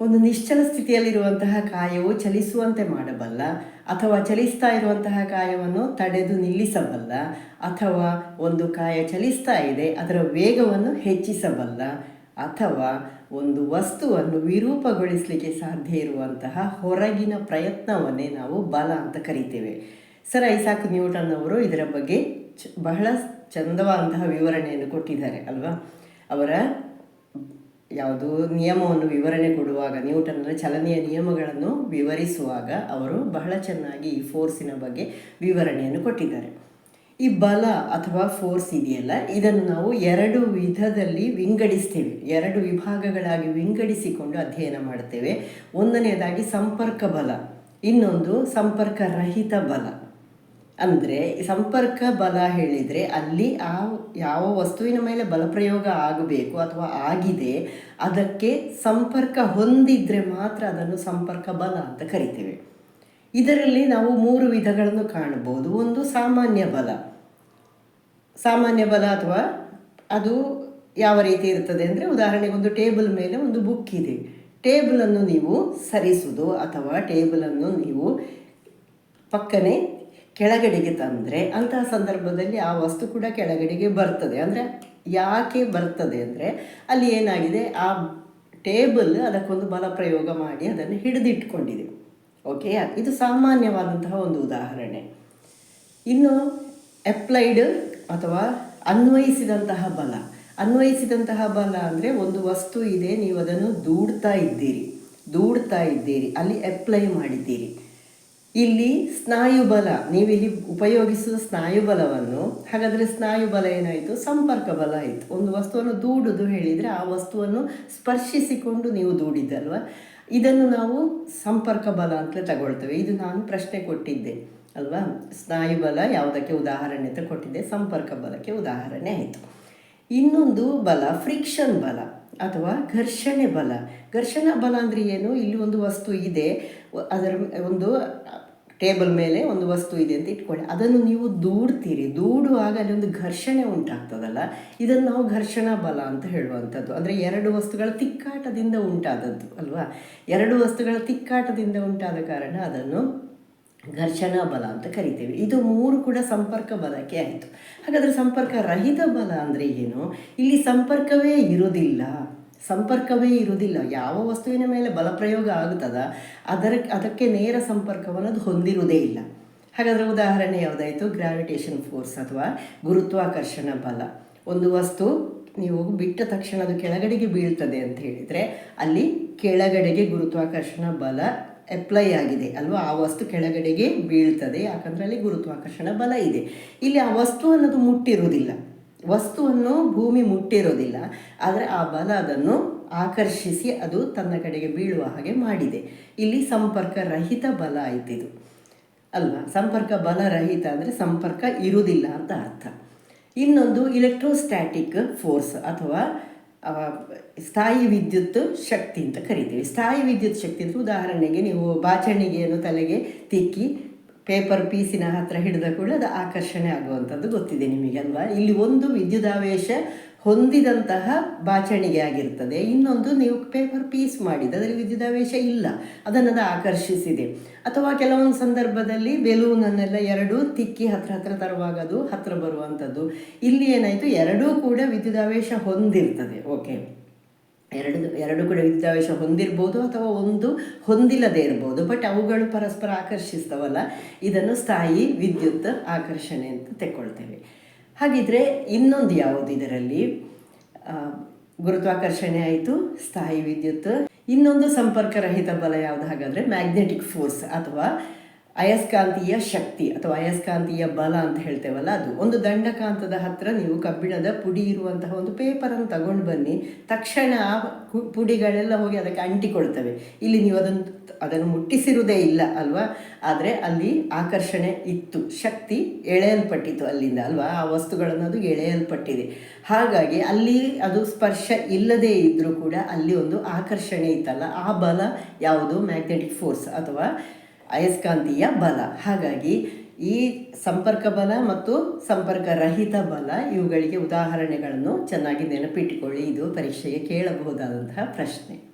ಒಂದು ನಿಶ್ಚಲ ಸ್ಥಿತಿಯಲ್ಲಿರುವಂತಹ ಕಾಯವು ಚಲಿಸುವಂತೆ ಮಾಡಬಲ್ಲ, ಅಥವಾ ಚಲಿಸ್ತಾ ಇರುವಂತಹ ಕಾಯವನ್ನು ತಡೆದು ನಿಲ್ಲಿಸಬಲ್ಲ, ಅಥವಾ ಒಂದು ಕಾಯ ಚಲಿಸ್ತಾ ಇದೆ, ಅದರ ವೇಗವನ್ನು ಹೆಚ್ಚಿಸಬಲ್ಲ, ಅಥವಾ ಒಂದು ವಸ್ತುವನ್ನು ವಿರೂಪಗೊಳಿಸಲಿಕ್ಕೆ ಸಾಧ್ಯ ಇರುವಂತಹ ಹೊರಗಿನ ಪ್ರಯತ್ನವನ್ನೇ ನಾವು ಬಲ ಅಂತ ಕರಿತೇವೆ. ಸರ್ ಐಸಾಕ್ ನ್ಯೂಟನ್ ಅವರು ಇದರ ಬಗ್ಗೆ ಬಹಳ ಚಂದವಾದಂತಹ ವಿವರಣೆಯನ್ನು ಕೊಟ್ಟಿದ್ದಾರೆ, ಅಲ್ವಾ? ಅವರ ಯಾವುದು ನಿಯಮವನ್ನು ವಿವರಣೆ ಕೊಡುವಾಗ ನ್ಯೂಟನ್ನ ಚಲನೆಯ ನಿಯಮಗಳನ್ನು ವಿವರಿಸುವಾಗ ಅವರು ಬಹಳ ಚೆನ್ನಾಗಿ ಈ ಫೋರ್ಸಿನ ಬಗ್ಗೆ ವಿವರಣೆಯನ್ನು ಕೊಟ್ಟಿದ್ದಾರೆ. ಈ ಬಲ ಅಥವಾ ಫೋರ್ಸ್ ಇದೆಯಲ್ಲ, ಇದನ್ನು ನಾವು ಎರಡು ವಿಧದಲ್ಲಿ ವಿಂಗಡಿಸ್ತೇವೆ. ಎರಡು ವಿಭಾಗಗಳಾಗಿ ವಿಂಗಡಿಸಿಕೊಂಡು ಅಧ್ಯಯನ ಮಾಡ್ತೇವೆ ಒಂದನೆಯದಾಗಿ ಸಂಪರ್ಕ ಬಲ, ಇನ್ನೊಂದು ಸಂಪರ್ಕ ರಹಿತ ಬಲ. ಅಂದರೆ ಸಂಪರ್ಕ ಬಲ ಹೇಳಿದರೆ ಅಲ್ಲಿ ಆ ಯಾವ ವಸ್ತುವಿನ ಮೇಲೆ ಬಲಪ್ರಯೋಗ ಆಗಬೇಕು ಅಥವಾ ಆಗಿದೆ, ಅದಕ್ಕೆ ಸಂಪರ್ಕ ಹೊಂದಿದ್ರೆ ಮಾತ್ರ ಅದನ್ನು ಸಂಪರ್ಕ ಬಲ ಅಂತ ಕರಿತೇವೆ. ಇದರಲ್ಲಿ ನಾವು ಮೂರು ವಿಧಗಳನ್ನು ಕಾಣಬಹುದು. ಒಂದು ಸಾಮಾನ್ಯ ಬಲ. ಸಾಮಾನ್ಯ ಬಲ ಅಥವಾ ಅದು ಯಾವ ರೀತಿ ಇರ್ತದೆ ಅಂದರೆ ಉದಾಹರಣೆಗೆ ಒಂದು ಟೇಬಲ್ ಮೇಲೆ ಒಂದು ಬುಕ್ ಇದೆ. ಟೇಬಲನ್ನು ನೀವು ಸರಿಸುವುದು ಅಥವಾ ಟೇಬಲನ್ನು ನೀವು ಪಕ್ಕನೆ ಕೆಳಗಡೆಗೆ ತಂದರೆ ಅಂತಹ ಸಂದರ್ಭದಲ್ಲಿ ಆ ವಸ್ತು ಕೂಡ ಕೆಳಗಡೆಗೆ ಬರ್ತದೆ. ಅಂದರೆ ಯಾಕೆ ಬರ್ತದೆ ಅಂದರೆ ಅಲ್ಲಿ ಏನಾಗಿದೆ? ಆ ಟೇಬಲ್ ಅದಕ್ಕೊಂದು ಬಲ ಪ್ರಯೋಗ ಮಾಡಿ ಅದನ್ನು ಹಿಡಿದಿಟ್ಕೊಂಡಿದೆ. ಓಕೆ ಇದು ಸಾಮಾನ್ಯವಾದಂತಹ ಒಂದು ಉದಾಹರಣೆ. ಇನ್ನು ಅಪ್ಲೈಡ್ ಅಥವಾ ಅನ್ವಯಿಸಿದಂತಹ ಬಲ. ಅನ್ವಯಿಸಿದಂತಹ ಬಲ ಅಂದರೆ ಒಂದು ವಸ್ತು ಇದೆ, ನೀವು ಅದನ್ನು ದೂಡ್ತಾ ಇದ್ದೀರಿ. ದೂಡ್ತಾ ಇದ್ದೀರಿ. ಅಲ್ಲಿ ಅಪ್ಲೈ ಮಾಡಿದ್ದೀರಿ. ಇಲ್ಲಿ ಸ್ನಾಯುಬಲ, ನೀವಿಲ್ಲಿ ಉಪಯೋಗಿಸುವ ಸ್ನಾಯು ಬಲವನ್ನು ಹಾಗಾದರೆ ಸ್ನಾಯು ಬಲ ಏನಾಯಿತು? ಸಂಪರ್ಕ ಬಲ ಆಯಿತು. ಒಂದು ವಸ್ತುವನ್ನು ದೂಡುದು ಹೇಳಿದರೆ ಆ ವಸ್ತುವನ್ನು ಸ್ಪರ್ಶಿಸಿಕೊಂಡು ನೀವು ದೂಡಿದ್ದಲ್ವ? ಇದನ್ನು ನಾವು ಸಂಪರ್ಕ ಬಲ ಅಂತಲೇ ತಗೊಳ್ತೇವೆ. ಇದು ನಾನು ಪ್ರಶ್ನೆ ಕೊಟ್ಟಿದ್ದೆ, ಅಲ್ವಾ? ಸ್ನಾಯು ಬಲ ಯಾವುದಕ್ಕೆ ಉದಾಹರಣೆ ಅಂತ ಕೊಟ್ಟಿದ್ದೆ ಸಂಪರ್ಕ ಬಲಕ್ಕೆ ಉದಾಹರಣೆ ಆಯಿತು. ಇನ್ನೊಂದು ಬಲ ಫ್ರಿಕ್ಷನ್ ಬಲ ಅಥವಾ ಘರ್ಷಣೆ ಬಲ. ಘರ್ಷಣಾ ಬಲ ಅಂದರೆ ಏನು? ಇಲ್ಲಿ ಒಂದು ವಸ್ತು ಇದೆ, ಅದರ ಒಂದು ಟೇಬಲ್ ಮೇಲೆ ಒಂದು ವಸ್ತು ಇದೆ ಅಂತ ಇಟ್ಕೊಳ್ಳಿ ಅದನ್ನು ನೀವು ದೂಡ್ತೀರಿ. ದೂಡುವಾಗ ಅಲ್ಲಿ ಒಂದು ಘರ್ಷಣೆ ಉಂಟಾಗ್ತದಲ್ಲ? ಇದನ್ನು ನಾವು ಘರ್ಷಣಾ ಬಲ ಅಂತ ಹೇಳುವಂಥದ್ದು. ಅಂದರೆ ಎರಡು ವಸ್ತುಗಳ ತಿಕ್ಕಾಟದಿಂದ ಉಂಟಾದದ್ದು, ಅಲ್ವಾ? ಎರಡು ವಸ್ತುಗಳ ತಿಕ್ಕಾಟದಿಂದ ಉಂಟಾದ ಕಾರಣ ಅದನ್ನು ಘರ್ಷಣಾ ಬಲ ಅಂತ ಕರಿತೇವೆ. ಇದು ಮೂರು ಕೂಡ ಸಂಪರ್ಕ ಬಲಕ್ಕೆ ಆಯಿತು. ಹಾಗಾದರೆ ಸಂಪರ್ಕ ರಹಿತ ಬಲ ಅಂದರೆ ಏನು? ಇಲ್ಲಿ ಸಂಪರ್ಕವೇ ಇರುವುದಿಲ್ಲ. ಸಂಪರ್ಕವೇ ಇರುವುದಿಲ್ಲ. ಯಾವ ವಸ್ತುವಿನ ಮೇಲೆ ಬಲಪ್ರಯೋಗ ಆಗುತ್ತದ, ಅದರ, ಅದಕ್ಕೆ ನೇರ ಸಂಪರ್ಕವನ್ನು ಅದು ಹೊಂದಿರುವುದೇ ಇಲ್ಲ. ಹಾಗಾದರೆ ಉದಾಹರಣೆ ಯಾವುದಾಯಿತು? ಗ್ರಾವಿಟೇಷನ್ ಫೋರ್ಸ್ ಅಥವಾ ಗುರುತ್ವಾಕರ್ಷಣ ಬಲ. ಒಂದು ವಸ್ತು ನೀವು ಬಿಟ್ಟ ತಕ್ಷಣ ಅದು ಕೆಳಗಡೆಗೆ ಬೀಳ್ತದೆ ಅಂತ ಹೇಳಿದರೆ, ಅಲ್ಲಿ ಕೆಳಗಡೆಗೆ ಗುರುತ್ವಾಕರ್ಷಣ ಬಲ ಅಪ್ಲೈ ಆಗಿದೆ. ಅಲ್ವಾ? ಆ ವಸ್ತು ಕೆಳಗಡೆಗೆ ಬೀಳ್ತದೆ, ಯಾಕಂದರೆ ಅಲ್ಲಿ ಗುರುತ್ವಾಕರ್ಷಣ ಬಲ ಇದೆ. ಇಲ್ಲಿ ಆ ವಸ್ತು ಅನ್ನೋದು ಮುಟ್ಟಿರುವುದಿಲ್ಲ. ವಸ್ತುವನ್ನು ಭೂಮಿ ಮುಟ್ಟಿರೋದಿಲ್ಲ, ಆದರೆ ಆ ಬಲ ಅದನ್ನು ಆಕರ್ಷಿಸಿ ಅದು ತನ್ನ ಕಡೆಗೆ ಬೀಳುವ ಹಾಗೆ ಮಾಡಿದೆ. ಇಲ್ಲಿ ಸಂಪರ್ಕ ರಹಿತ ಬಲ ಆಯ್ತಿದು. ಅಲ್ವಾ? ಸಂಪರ್ಕ ಬಲ ರಹಿತ ಅಂದರೆ ಸಂಪರ್ಕ ಇರುವುದಿಲ್ಲ ಅಂತ ಅರ್ಥ. ಇನ್ನೊಂದು ಇಲೆಕ್ಟ್ರೋಸ್ಟ್ಯಾಟಿಕ್ ಫೋರ್ಸ್ ಅಥವಾ ಸ್ಥಾಯಿ ವಿದ್ಯುತ್ ಶಕ್ತಿ ಅಂತ ಕರಿತೀವಿ. ಸ್ಥಾಯಿ ವಿದ್ಯುತ್ ಶಕ್ತಿ ಅಂದರೆ ಉದಾಹರಣೆಗೆ ನೀವು ಬಾಚಣಿಗೆಯನ್ನು ತಲೆಗೆ ತಿಕ್ಕಿ ಪೇಪರ್ ಪೀಸಿನ ಹತ್ರ ಹಿಡಿದ ಕೂಡ ಅದು ಆಕರ್ಷಣೆ ಆಗುವಂಥದ್ದು ಗೊತ್ತಿದೆ ನಿಮಗೆ ಅಲ್ವಾ? ಇಲ್ಲಿ ಒಂದು ವಿದ್ಯುದಾವೇಶ ಹೊಂದಿದಂತಹ ಬಾಚಣಿಗೆ ಆಗಿರ್ತದೆ. ಇನ್ನೊಂದು ನೀವು ಪೇಪರ್ ಪೀಸ್ ಮಾಡಿದ ಅದರಲ್ಲಿ ವಿದ್ಯುದಾವೇಶ ಇಲ್ಲ. ಅದನ್ನು ಅದು ಆಕರ್ಷಿಸಿದೆ. ಅಥವಾ ಕೆಲವೊಂದು ಸಂದರ್ಭದಲ್ಲಿ ಬೆಲೂನನ್ನೆಲ್ಲ ಎರಡೂ ತಿಕ್ಕಿ ಹತ್ರ ಹತ್ರ ತರುವಾಗ ಅದು ಹತ್ರ ಬರುವಂಥದ್ದು. ಇಲ್ಲಿ ಏನಾಯಿತು? ಎರಡೂ ಕೂಡ ವಿದ್ಯುದಾವೇಶ ಹೊಂದಿರ್ತದೆ. ಓಕೆ ಎರಡು ಎರಡು ಕೂಡ ವಿದ್ಯಾವೇಶ ಹೊಂದಿರ್ಬೋದು ಅಥವಾ ಒಂದು ಹೊಂದಿಲ್ಲದೆ ಇರ್ಬೋದು. ಬಟ್ ಅವುಗಳು ಪರಸ್ಪರ ಆಕರ್ಷಿಸ್ತವಲ್ಲ. ಇದನ್ನು ಸ್ಥಾಯಿ ವಿದ್ಯುತ್ ಆಕರ್ಷಣೆ ಅಂತ ತೆಕ್ಕೊಳ್ತೇವೆ. ಹಾಗಿದ್ರೆ ಇನ್ನೊಂದು ಯಾವುದು ಇದರಲ್ಲಿ? ಗುರುತ್ವಾಕರ್ಷಣೆ ಆಯಿತು, ಸ್ಥಾಯಿ ವಿದ್ಯುತ್. ಇನ್ನೊಂದು ಸಂಪರ್ಕರಹಿತ ಬಲ ಯಾವುದು? ಹಾಗಾದರೆ ಮ್ಯಾಗ್ನೆಟಿಕ್ ಫೋರ್ಸ್ ಅಥವಾ ಅಯಸ್ಕಾಂತೀಯ ಶಕ್ತಿ ಅಥವಾ ಅಯಸ್ಕಾಂತೀಯ ಬಲ ಅಂತ ಹೇಳ್ತೇವಲ್ಲ ಅದು. ಒಂದು ದಂಡಕಾಂತದ ಹತ್ರ ನೀವು ಕಬ್ಬಿಣದ ಪುಡಿ ಇರುವಂತಹ ಒಂದು ಪೇಪರನ್ನು ತಗೊಂಡು ಬನ್ನಿ. ತಕ್ಷಣ ಆ ಪುಡಿಗಳೆಲ್ಲ ಹೋಗಿ ಅದಕ್ಕೆ ಅಂಟಿಕೊಳ್ತವೆ. ಇಲ್ಲಿ ನೀವು ಅದನ್ನು ಅದನ್ನು ಮುಟ್ಟಿಸಿರುವುದೇ ಇಲ್ಲ ಅಲ್ವಾ? ಆದರೆ ಅಲ್ಲಿ ಆಕರ್ಷಣೆ ಇತ್ತು. ಶಕ್ತಿ ಎಳೆಯಲ್ಪಟ್ಟಿತ್ತು ಅಲ್ಲಿಂದ ಅಲ್ವಾ? ಆ ವಸ್ತುಗಳನ್ನು ಅದು ಎಳೆಯಲ್ಪಟ್ಟಿದೆ. ಹಾಗಾಗಿ ಅಲ್ಲಿ ಅದು ಸ್ಪರ್ಶ ಇಲ್ಲದೇ ಇದ್ದರೂ ಕೂಡ ಅಲ್ಲಿ ಒಂದು ಆಕರ್ಷಣೆ ಇತ್ತಲ್ಲ. ಆ ಬಲ ಯಾವುದು? ಮ್ಯಾಗ್ನೆಟಿಕ್ ಫೋರ್ಸ್ ಅಥವಾ ಅಯಸ್ಕಾಂತೀಯ ಬಲ. ಹಾಗಾಗಿ ಈ ಸಂಪರ್ಕ ಬಲ ಮತ್ತು ಸಂಪರ್ಕ ರಹಿತ ಬಲ ಇವುಗಳಿಗೆ ಉದಾಹರಣೆಗಳನ್ನು ಚೆನ್ನಾಗಿ ನೆನಪಿಟ್ಟುಕೊಳ್ಳಿ ಇದು ಪರೀಕ್ಷೆಗೆ ಕೇಳಬಹುದಾದಂತಹ ಪ್ರಶ್ನೆ.